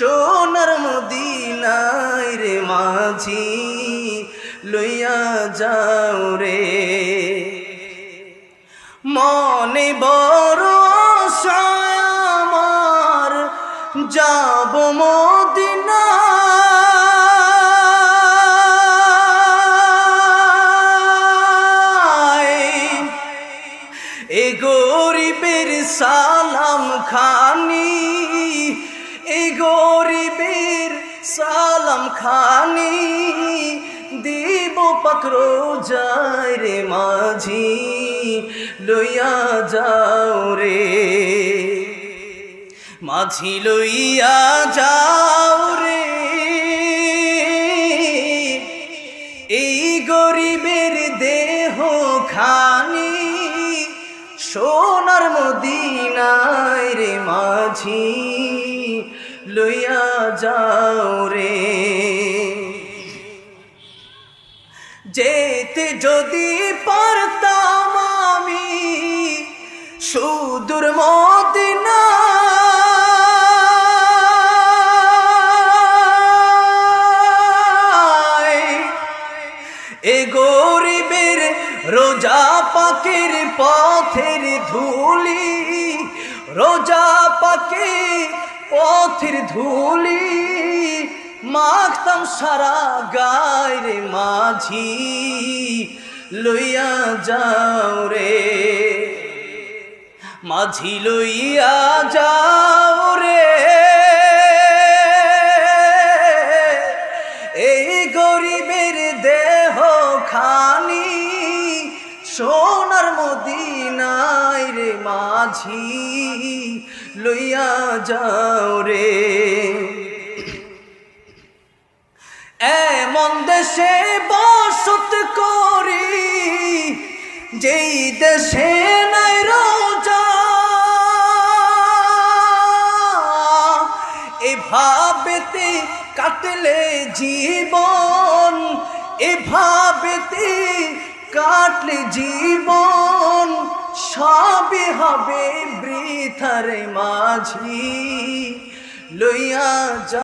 সোনার মদিনায় রে মাঝি, লইয়া যাও রে। মনে বড় আমার, যাব মদিনা এ গরিবের সালাম খানি খানি দিব পাকড়ো যায় রে মাঝি, লইয়া যাও রে। মাঝি, লইয়া যাও রে। এই গরিবের দেহ খানি সোনার মদিনায় রে মাঝি, লইয়া যাও রে। যেতে যদি পারতাম আমি সুদূর মদিনা। এ গরিবের রোজা পাকের পথের ধুলি, রোজা পাকে পথের ধুলি। মাখতাম সারা গায়ের মাঝি, লইয়া যাও রে। মাঝি লইয়া যাও রে। এই গরিবের দেহ খানি সোনার মদিনায় রে মাঝি, লইয়া যাও রে। এমন দেশে বসত করি, যেই দেশে নাই রোজা। এভাবেতে কাটলে জীবন, এভাবেতে কাটলে জীবন সবে হবে বৃথারে মাঝি। লইয়া যা